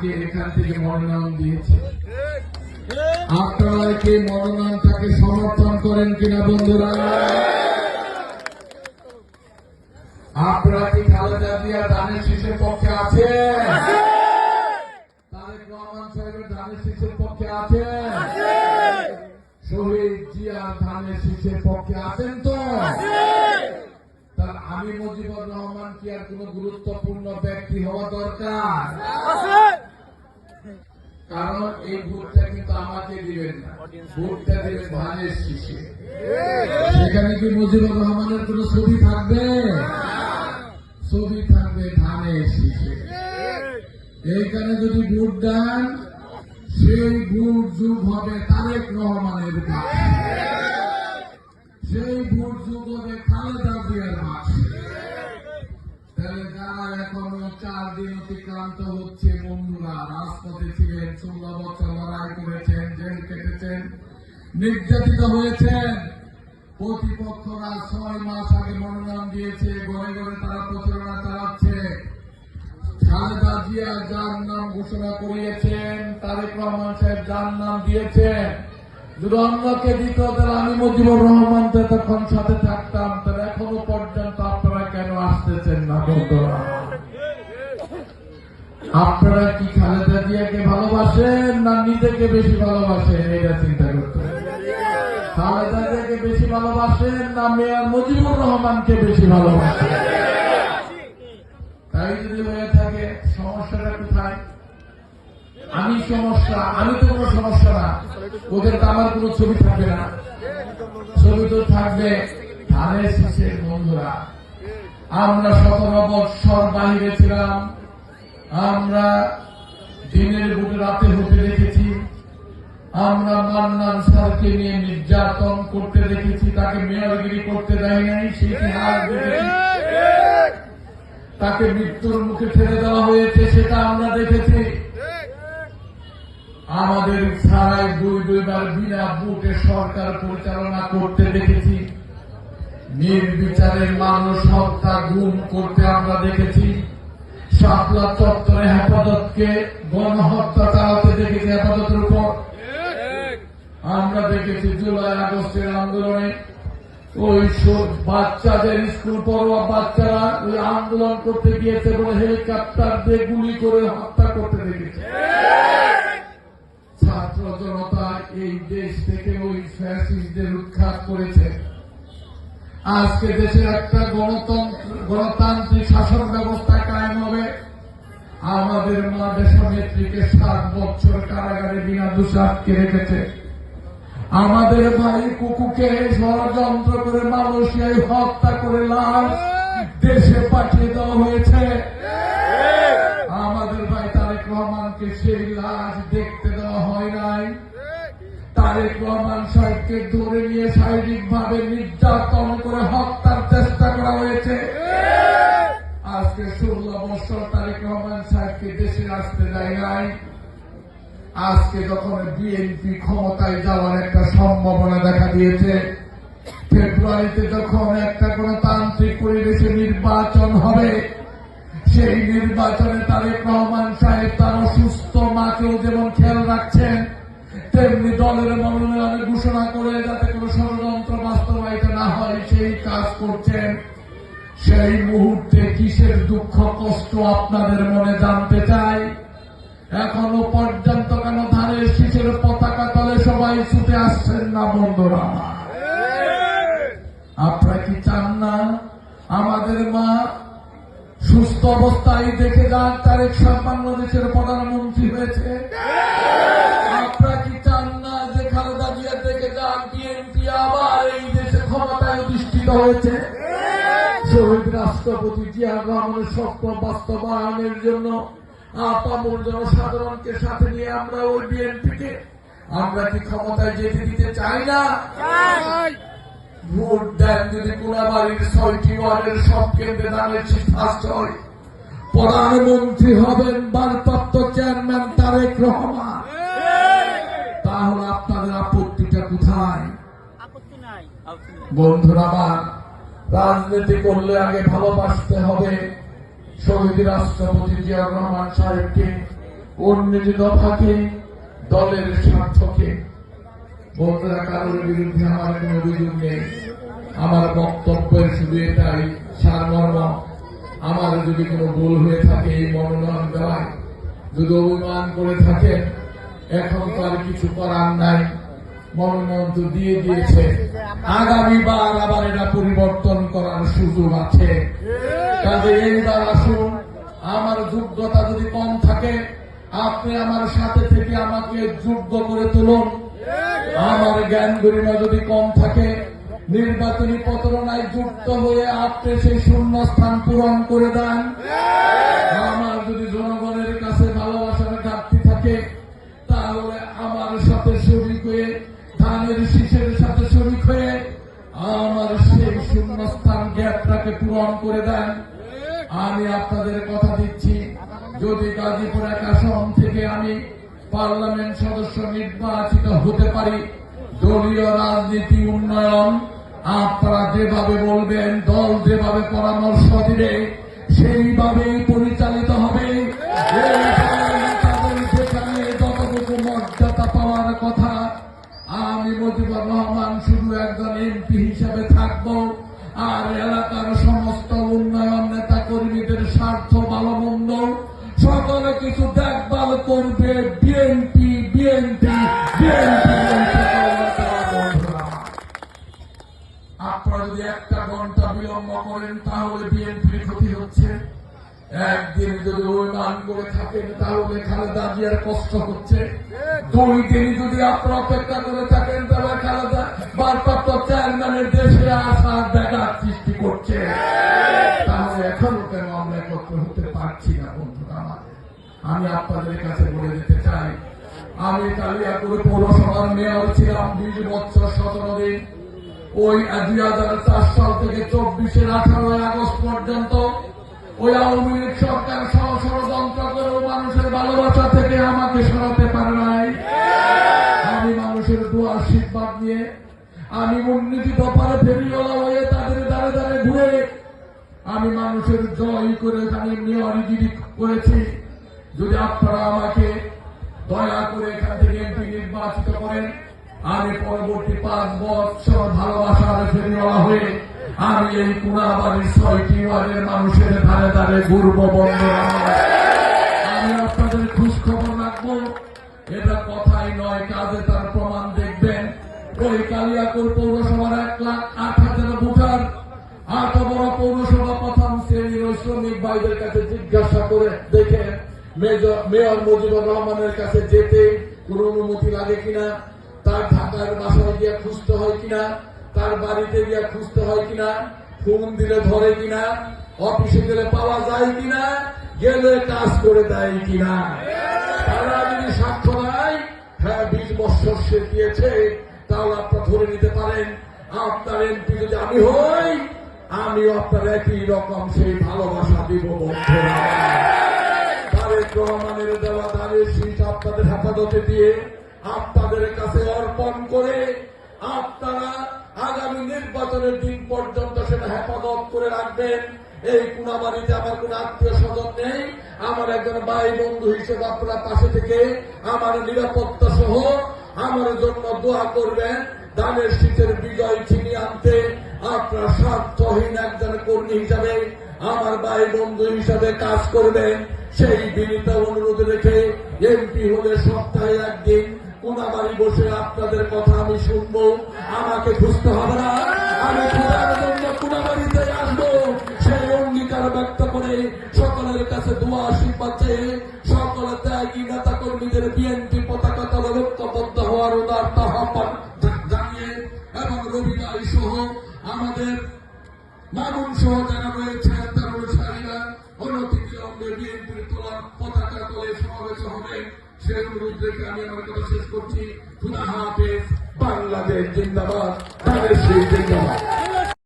আমাকে এখান থেকে মনোনয়ন দিয়েছে। আপনারা কি মনোনয়নটাকে সমর্থন করেন কিনা বন্ধুরা? আপনারা কি খালেদা জিয়া ধানের শীষের পক্ষে আছে? ধানের পক্ষে আছেন তো? আমি মুজিবুর রহমান কি আর কোন গুরুত্বপূর্ণ ব্যক্তি হওয়া দরকার? কারণ এই ভোটটা কিন্তু আমাকে দিবেন না। ভোটটা দিবেন ধানের শীষে। সেখানে কি মুজিবুর রহমানের কোন ছবি থাকবে? ছবি থাকবে ধানের শীষে। এইখানে যদি ভোট দেন, সেই ভোট যুগ হবে তারেক রহমানের সেই ভোট দিন অতিক্রান্ত হচ্ছে, বন্ধুরা। রাজপথে ছিলেন ষোলো বছর লড়াই করেছেন, জেল কেটেছেন, নির্যাতিত হয়েছেন। প্রতিপক্ষরা ছয় মাস আগে মনোনয়ন দিয়েছে ঘরে ঘরে তারা প্রচারণা চালাচ্ছে। খালেদা জিয়া যার নাম ঘোষণা করিয়েছেন, তারেক রহমান সাহেব যার নাম দিয়েছেন। যদি অন্যকে দিত তাহলে আমি মুজিবুর রহমান তখন সাথে থাকতাম আপনারা কি খালেদা জিয়াকে ভালোবাসেন না নিজেকে বেশি ভালোবাসেন? এটা চিন্তা করতে খালেদা জিয়াকে বেশি ভালোবাসেন না মেয়র মুজিবুর রহমানকে বেশি ভালোবাসেন? তাই যদি হয়ে থাকে, সমস্যাটা কোথায়? আমি সমস্যা, আমি তো কোনো সমস্যা না। ওদের তো আমার কোনো ছবি থাকবে না। ছবি তো থাকবে ধানের শীষের বন্ধুরা। আমরা সতেরো বৎসর বাহিরে ছিলাম। আমরা দিনের বুকে রাতে হতে দেখেছি। আমরা মান্নান স্যারকে নিয়ে নির্যাতন করতে দেখেছি, তাকে মেয়রগিরি করতে দেয় নাই, সেই ইতিহাস তাকে মৃত্যুর মুখে ঠেলে দেওয়া হয়েছে, সেটা আমরা দেখেছি। আমাদের ছাড়াই দুই দুইবার বিনা বুটে সরকার পরিচালনা করতে দেখেছি। নির্বিচারের মানুষ হত্যা, গুম করতে আমরা দেখেছি। শাপলা চত্বরে হেফাজতকে গণহত্যা চালাতে দেখেছি হেফাজতের উপর। আমরা দেখেছি জুলাই, আগস্টের আন্দোলনে ওই বাচ্চাদের স্কুল পড়ুয়া বাচ্চারা ওই আন্দোলন করতে গিয়েছে বলে হেলিকপ্টার দিয়ে গুলি করে হত্যা করতে দেখেছে। ছাত্র জনতা এই দেশ থেকে ওই ফ্যাসিস্টদের উৎখাত করেছে। আজকে দেশে একটা গণতন্ত্র গণতান্ত্রিক শাসন আমাদের মা দেশনেত্রীকে সাত বছর কারাগারে বিনা দোষে রেখেছে। আমাদের ভাই কুকুকে ষড়যন্ত্র করে মালয়েশিয়ায় হত্যা করে লাশ দেশে পাঠিয়ে দেওয়া হয়েছে। আমাদের ভাই তারেক রহমানকে সেই লাশ দেখতে দেওয়া হয় নাই। তারেক রহমান সাহেবকে ধরে নিয়ে শারীরিক ভাবে নির্যাতন করে হত্যার চেষ্টা করা হয়েছে। আজকে ষোলো বছর তারেক রহমান সাহেবকে দেশে আসতে দেয় নাই। আজকে যখন বিএনপি ক্ষমতায় যাওয়ার একটা সম্ভাবনা দেখা দিয়েছে, ফেব্রুয়ারিতে যখন একটা গণতান্ত্রিক পরিবেশে নির্বাচন হবে, সেই নির্বাচনে তারেক রহমান সাহেব তার অসুস্থ মাকেও যেমন খেয়াল রাখছেন, তেমনি দলের মনোনয়নে ঘোষণা করে যাতে কোনো ষড়যন্ত্র বাস্তবায়িত না হয়, সেই কাজ করছেন। সেই মুহূর্তে কিসের দুঃখ, কষ্ট আপনাদের মনে জানতে চাই? এখনও পর্যন্ত কেন ধানের শীষের পতাকা তলে সবাই ছুটে আসছেন না, বন্ধুরা? আপনারা কি চান না আমাদের মা সুস্থ অবস্থায় দেখে যান তারেক সাহেব বাংলাদেশের প্রধানমন্ত্রী হয়েছে? আপনারা কি চান না যে খালেদা জিয়া দেখে যান, বিএনপি আবার এই দেশে ক্ষমতায় অধিষ্ঠিত হয়েছে? রাষ্ট্রপতি জিয়া রহমানের স্বপ্ন বাস্তবায়নের জন্য আপামর জনসাধারণকে সাথে নিয়ে আমরা ওই বিএনপিকে। আমরা কি ক্ষমতায় যেতে দিতে চাই না? ভোট দেন যদি কোনাবাড়ির ছয়টি ওয়ার্ডের সব কেন্দ্রে দানের হয় প্রধানমন্ত্রী হবেন ভারপ্রাপ্ত চেয়ারম্যান তারেক রহমান। তাহলে আপনাদের আপত্তিটা কোথায়? বন্ধুরা আমার রাজনীতি করলে আগে ভালোবাসতে হবে। শহীদ রাষ্ট্রপতি জিয়াউর রহমান সাহেবকে, উন্নীত দফাকে, দলের স্বার্থকে। বন্ধুরা, কারোর বিরুদ্ধে আমার কোনো অভিযোগ নেই। আমার বক্তব্যের শুধু এটাই, সারমর্ম। আমার যদি কোনো ভুল হয়ে থাকে, এই মনোনয়ন দেওয়ায় যদি অভিমান করে থাকেন, এখন তো আর কিছু করার নাই। মনোনয়ন তো দিয়ে দিয়েছে। আগামীবার আবার এটা পরিবর্তন করার সুযোগ আছে। কাজে এইবার আসুন, আমার যোগ্যতা যদি কম থাকে, আপনি আমার সাথে থেকে আমাকে যোগ্য করে তুলুন। আমার জ্ঞান গরিমা যদি কম থাকে, নির্বাচনী প্রতারণায় যুক্ত হয়ে আপনি সেই শূন্য স্থান পূরণ করে দেন। আমার যদি পার্লামেন্ট সদস্য নির্বাচিত হতে পারি। দলীয় রাজনীতি উন্নয়ন, আপনারা যেভাবে বলবেন, দল যেভাবে পরামর্শ দিবে, সেইভাবেই পরিচালিত হবে। যতটুকু মর্যাদা পাওয়ার কথা, আমি রহমান শুধু একজন এমপি হিসাবে থাকব। আর এলাকার সমস্ত উন্নয়ন যদি একটা ঘণ্টা বিলম্ব করেন, তাহলে বিএনপির ক্ষতি হচ্ছে। একদিন যদি অভিমান করে থাকেন, তাহলে খালেদা জিয়ার কষ্ট হচ্ছে। দুই দিন যদি আপনারা অপেক্ষা করে থাকেন, তাহলে খালেদা ভারপ্রাপ্ত চেয়ারম্যানের দেশে আসার ব্যাঘাত সৃষ্টি করছে। তাহলে এখনও কেন আমরা একত্র হতে পারছি না, বন্ধুরা আমাদের আমি আপনাদের কাছে বলে দিতে চাই, আমি কালিয়াকুড় পৌরসভার মেয়র ছিলাম, বিশ বছর সতেরো দিন। ওই দুই হাজার চার সাল থেকে চব্বিশের আঠারোই আগস্ট পর্যন্ত ওই আওয়ামী লীগ সরকার সহ ষড়যন্ত্র করেও মানুষের ভালোবাসা থেকে আমাকে সরাতে পারে নাই। আমি মানুষের দোয়া আশীর্বাদ নিয়ে আমি উন্নতি দফারে ফেরিওয়ালা হয়ে তাদের দ্বারে দ্বারে ঘুরে আমি মানুষের জয় করে আমি মেয়রগিরি করেছি। যদি আপনারা আমাকে দয়া করে এখান থেকে এমপি নির্বাচিত করেন আমি পরবর্তী পাঁচ বছর ভালোবাসার ফেরিওয়ালা হয়ে আমি এই কুনাবাড়ির ছয়টি ওয়ার্ডের মানুষের ধারে ধারে ঘুরবো বন্ধ আমি আপনাদের খোঁজ খবর রাখব, এটা কথাই নয়, কাজে তার প্রমাণ দেখবেন। ওই কালিয়াকুর পৌরসভার এক লাখ আট হাজার ভোটার এত বড় পৌরসভা প্রথম শ্রেণির ওই শ্রমিক ভাইদের কাছে জিজ্ঞাসা করে দেখে মেজর- মেয়র মুজিবুর রহমানের কাছে যেতে কোন অনুমতি লাগে কিনা? তার ঢাকার বাসায় গিয়ে খুঁজতে হয় কিনা, তার বাড়িতে গিয়ে খুঁজতে হয় কিনা, ফোন দিলে ধরে কিনা, অফিসে গেলে পাওয়া যায় কিনা, গেলে কাজ করে দেয় কিনা। তারা যদি সাক্ষ্য নাই হ্যাঁ বিশ বছর সে দিয়েছে, তাহলে আপনার ধরে নিতে পারেন, আপনার এমপি যদি আমি হই আমিও আপনার একই রকম সেই ভালোবাসা দিব বন্ধুরা। তারেক রহমানের দেওয়া দানের শীত আপনাদের হেফাজতে দিয়ে আপনাদের কাছে অর্পণ করে আপনারা আগামী নির্বাচনের দিন পর্যন্ত সেটা হেফাজত করে রাখবেন। এই কুনাবাড়িতে আমার কোন আত্মীয় স্বজন নেই। আমার একজন ভাই বন্ধু হিসেবে আপনারা পাশে থেকে আমার নিরাপত্তা সহ আমার জন্য দোয়া করবেন। দানের শীতের বিজয় ছিনিয়ে আনতে আপনার স্বার্থহীন একজন কর্মী হিসাবে আমার ভাই বন্ধু হিসাবে কাজ করবেন। সেই বিনীত অনুরোধ রেখে এমপি হলে সপ্তাহে একদিন কোনাবাড়ি বসে আপনাদের কথা আমি শুনব। আমাকে খুঁজতে হবে না। আমি খোঁজার জন্য কোনাবাড়িতে আসব। সেই অঙ্গীকার ব্যক্ত করে সকলের কাছে দোয়া আশীর্বাদ চেয়ে সকল ত্যাগী নেতা কর্মীদের বিএনপি পতাকা তলে ঐক্যবদ্ধ হওয়ার উদার্ত আহ্বান জানিয়ে এবং রবিদাই সহ আমাদের মামুন সহ যারা রয়েছে তার অনুসারীরা অনতি বিলম্বে বিএনপির তোলা পতাকা তলে সমাবেশ হবে। সেই অনুরোধ আমি আমার শেষ করছি। খুদা হাফেজ বাংলাদেশ জিন্দাবাদ বাংলাদেশ জিন্দাবাদ।